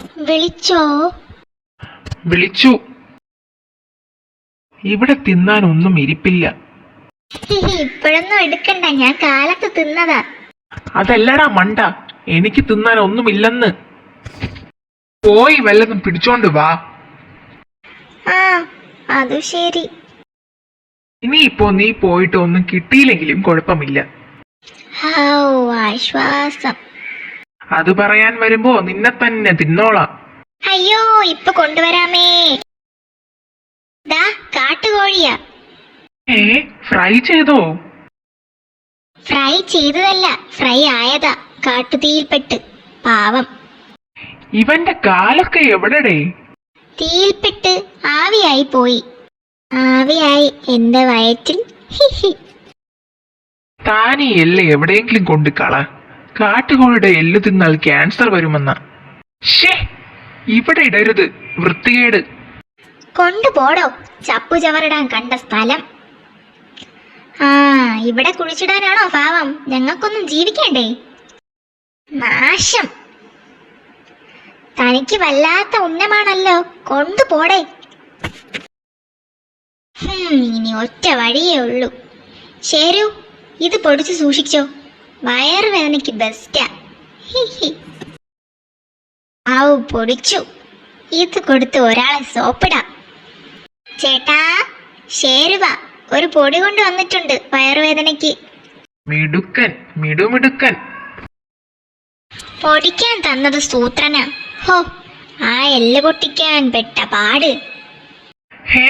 വിളിച്ചോ? വിളിച്ചു. ഇവിടെ തിന്നാൻ ഒന്നും ഇരിപ്പില്ല ഇപ്പോഴൊന്നും എടുക്കണ്ട. ഞാൻ കാലത്ത് തിന്നതാ. അതല്ലടാ മണ്ട. എനിക്ക് തിന്നാൻ ഒന്നുമില്ലെന്ന് പോയി വല്ലതും പിടിച്ചോണ്ട് വാ. ആ അത് ശരി. ഇനിയിപ്പോ നീ പോയിട്ട് ഒന്നും കിട്ടിയില്ലെങ്കിലും കുഴപ്പമില്ല. ഹൗ ആശ്വാസം. അത് പറയാൻ വരുമ്പോ നിന്നെ തന്നെ തിന്നോളാം. അയ്യോ ഇപ്പൊ കൊണ്ടുവരാമേ. ദാ കാട്ടുകോഴിയാ. ഏ ഫ്രൈ ചെയ്തോ? ഫ്രൈ ചെയ്തതല്ല ഫ്രൈ ആയതാ കാട്ടുതീയിൽപ്പെട്ട്. പാവം. ഇവന്റെ കാലൊക്കെ എവിടെടേ? തീയിൽപ്പെട്ട് ആവിയായി പോയി. ആവിയായി എന്റെ വയറ്റിൽ. ഹിഹി താനീ എല്ല് എവിടെയെങ്കിലും കൊണ്ട് കള. കാട്ടുകോഴിയുടെ എല്ല് തിന്നാൽ ക്യാൻസർ വരുമെന്ന. ഷേ ഇവിടെ ഇടരുത് വൃത്തികേട്. കൊണ്ടുപോടോ ചപ്പു ചവറിടാൻ കണ്ട സ്ഥലം. ആ ഇവിടെ കുഴിച്ചിടാനാണോ പാവം? ഞങ്ങൾക്കൊന്നും ജീവിക്കണ്ടേ? നാശം. തനിക്ക് വല്ലാത്ത ഉന്നമാണല്ലോ കൊണ്ടുപോടേ. ഇനി ഒറ്റ വഴിയേ ഉള്ളൂ. ശരു ഇത് പൊടിച്ച് സൂക്ഷിച്ചോ. വയറുവേദനയ്ക്ക് ബെസ്റ്റാ. ആവു പൊടിച്ചു. ഇത് കൊടുത്ത് ഒരാളെ സോപ്പിടാം. ചേട്ടാ ശേരുവ ഒരു പൊടി കൊണ്ട് വന്നിട്ടുണ്ട് വയറുവേദനയ്ക്ക് മിടുക്കൻ മിടുമിടുക്കൻ. പൊടിക്കാൻ തന്നത് സൂത്രനാ. ഹോ ആ എല്ല് പൊട്ടിക്കാൻ പെട്ട പാട്. ഹേ